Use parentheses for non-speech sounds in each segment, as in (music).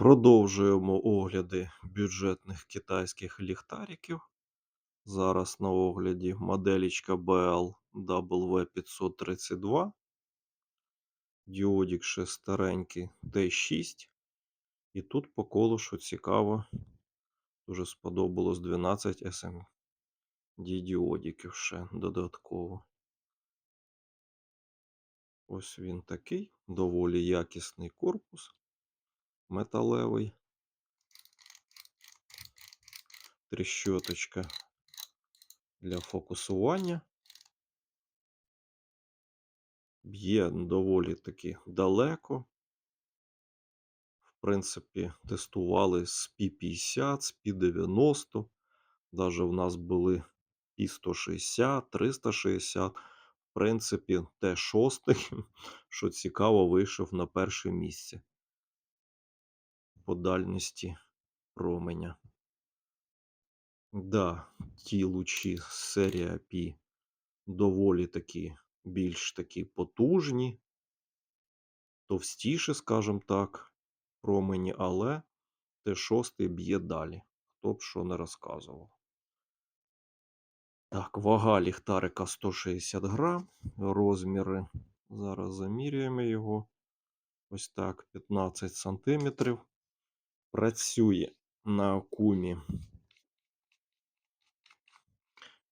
Продовжуємо огляди бюджетних китайських ліхтариків. Зараз на огляді моделічка BL W532. Діодік ще старенький T6. І тут по колу, що цікаво, дуже сподобалось 12 SMD діодіків ще додатково. Ось він такий, доволі якісний корпус металевий. Тріщоточка для фокусування. Б'є доволі таки далеко. В принципі, тестували з P50, з P90. Даже в нас були P160, 360. В принципі, Т6, (laughs) що цікаво, вийшов на перше місце по дальності променя. Да, ті лучі серія P доволі такі більш такі потужні, товстіше, скажімо так, промені, але Т6 б'є далі. Хто б що не розказував. Так, вага ліхтарика 160 грам, розміри. Зараз замірюємо його. Ось так, 15 сантиметрів. Працює на акумі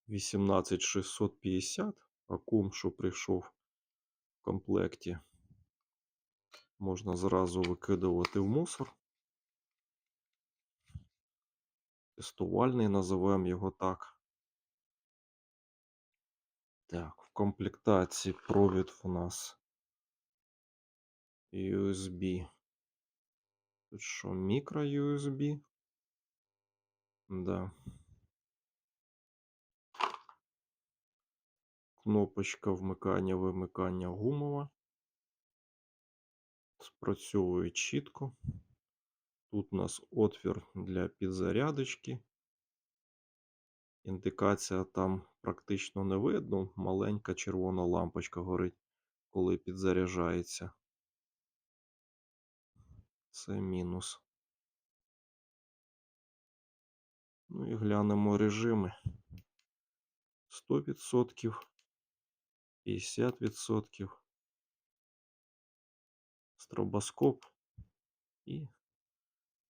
18650. Акум, що прийшов в комплекті, можна зразу викидувати в мусор. Тестувальний, називаємо його так. Так, в комплектації провід у нас USB. Тут що, мікро USB? Да. Кнопочка вмикання-вимикання гумова. Спрацьовує чітко. Тут у нас отвір для підзарядочки. Індикація там практично не видно. Маленька червона лампочка горить, коли підзаряджається. Це мінус. Ну і глянемо режими. 100%, 50%, стробоскоп і,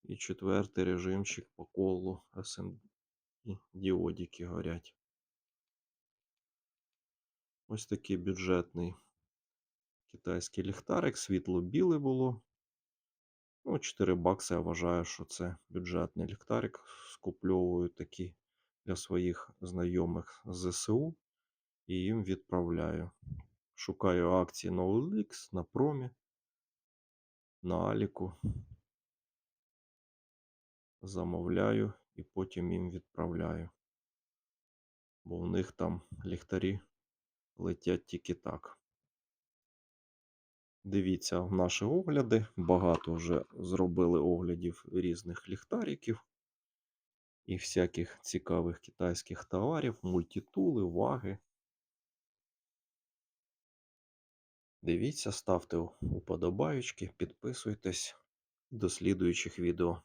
і четвертий режимчик по колу SMD діодики горять. Ось такий бюджетний китайський ліхтарик, світло біле було. Ну, 4 бакси я вважаю, що це бюджетний ліхтарик. Скупльовую такі для своїх знайомих з ЗСУ і їм відправляю. Шукаю акції на OLX, на Промі, на Аліку. Замовляю і потім їм відправляю. Бо в них там ліхтарі летять тільки так. Дивіться наші огляди. Багато вже зробили оглядів різних ліхтариків і всяких цікавих китайських товарів, мультитули, ваги. Дивіться, ставте уподобаючки, підписуйтесь до слідуючих відео.